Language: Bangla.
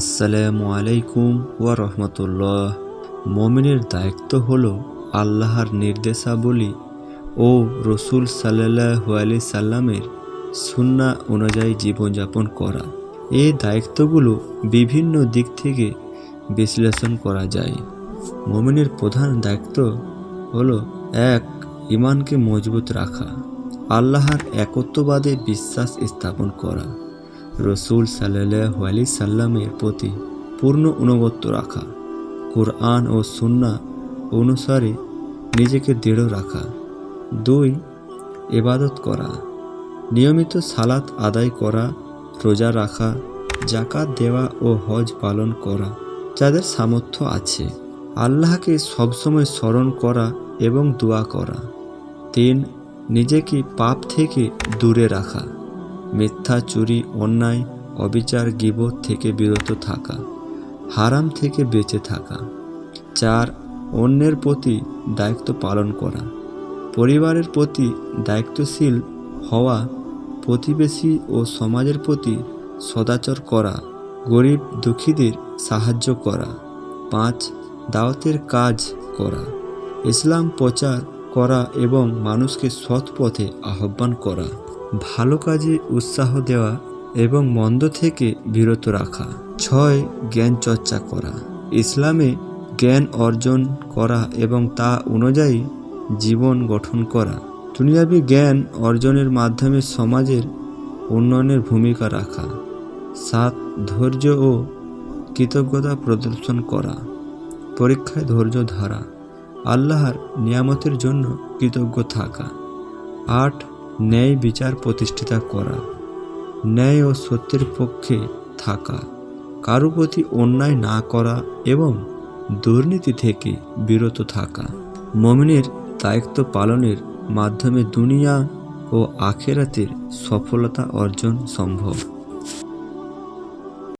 আসসালামু আলাইকুম ওয়া রহমতুল্লাহ। মমিনের দায়িত্ব হল আল্লাহর নির্দেশাবলী ও রসুল সাল্লাহ আলি সাল্লামের সুন্না অনুযায়ী জীবনযাপন করা। এই দায়িত্বগুলো বিভিন্ন দিক থেকে বিশ্লেষণ করা যায়। মমিনের প্রধান দায়িত্ব হলো, এক ইমানকে মজবুত রাখা। আল্লাহর একত্ববাদে বিশ্বাস স্থাপন করা। রসুল সাল্লাহ আলি সাল্লামের প্রতি পূর্ণ অনুগত্য রাখা। কোরআন ও সুন্না অনুসারে নিজেকে দৃঢ় রাখা। দুই এবাদত করা। নিয়মিত সালাত আদায় করা, রোজা রাখা জাকাত দেওয়া ও হজ পালন করা যাদের সামর্থ্য আছে। আল্লাহকে সবসময় স্মরণ করা এবং দোয়া করা। তিন, নিজেকে পাপ থেকে দূরে রাখা। মিথ্যা, চুরি, অন্যায়, অবিচার, গিবত থেকে বিরত থাকা, হারাম থেকে বেঁচে থাকা। চার, অন্যের প্রতি দায়িত্ব পালন করা। পরিবারের প্রতি দায়িত্বশীল হওয়া, প্রতিবেশী ও সমাজের প্রতি সদাচর করা, গরিব, দুঃখীদের সাহায্য করা। পাঁচ, দাওয়াতের কাজ করা। ইসলাম প্রচার করা এবং মানুষকে সৎ পথে আহ্বান করা। ভালো কাজে উৎসাহ দেওয়া এবং মন্দ থেকে বিরত রাখা। ছয়, জ্ঞান চর্চা করা। ইসলামে জ্ঞান অর্জন করা এবং তা অনুযায়ী জীবন গঠন করা। দুনিয়াবি জ্ঞান অর্জনের মাধ্যমে সমাজের উন্নয়নের ভূমিকা রাখা। সাত, ধৈর্য ও কৃতজ্ঞতা প্রদর্শন করা। পরীক্ষায় ধৈর্য ধরা। আল্লাহর নিয়ামতের জন্য কৃতজ্ঞ থাকা। আট ন্যায় বিচার প্রতিষ্ঠিতা করা, ন্যায় ও সত্যের পক্ষে থাকা, কারও প্রতি অন্যায় না করা এবং দুর্নীতি থেকে বিরত থাকা। মমিনের দায়িত্ব পালনের মাধ্যমে দুনিয়া ও আখেরাতের সফলতা অর্জন সম্ভব।